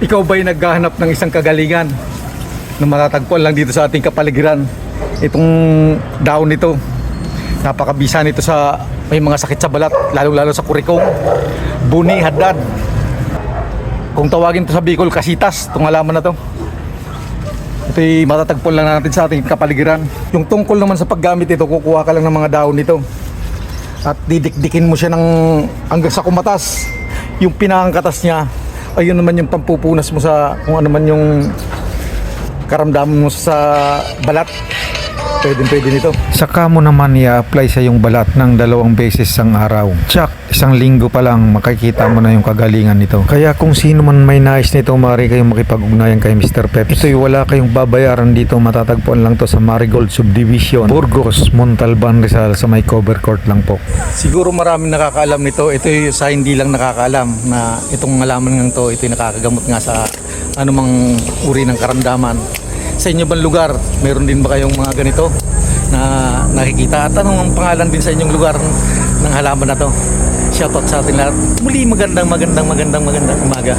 Ikaw ba'y naghahanap ng isang kagalingan na matatagpuan lang dito sa ating kapaligiran? Itong daon nito, napakabisa nito sa may mga sakit sa balat, lalo-lalo sa kurikong, buni, haddad. Kung tawagin to sa Bicol, kasitas, itong halaman na to. Ito'y matatagpuan lang natin sa ating kapaligiran. Yung tungkol naman sa paggamit ito, kukuha ka lang ng mga daon nito. At didikdikin mo siya ng hanggang sa kumatas. Yung pinakangkatas niya, ayun naman yung pampupunas mo sa kung ano man yung karamdaman mo sa balat. Pwede pwede nito. Saka mo naman i-apply sa yung balat ng dalawang beses sang araw. Tsak, isang linggo pa lang makikita mo na yung kagalingan nito. Kaya kung sino man may nais nito, maaari kayong makipag-ugnayan kay Mr. Peps. Ito'y wala kayong babayaran dito, matatagpuan lang to sa Marigold Subdivision, Burgos, Montalban, Rizal sa may cover court lang po. Siguro maraming nakakaalam nito. Ito yung sa hindi lang nakakaalam na itong malaman ng to, ito yung nakakagamot nga sa anumang uri ng karamdaman. Sa inyo bang lugar, meron din ba kayong mga ganito na nakikita? At anong ang pangalan din sa inyong lugar ng halaman na to? Shoutout sa atin lahat. Muli magandang magandang magandang magandang umaga.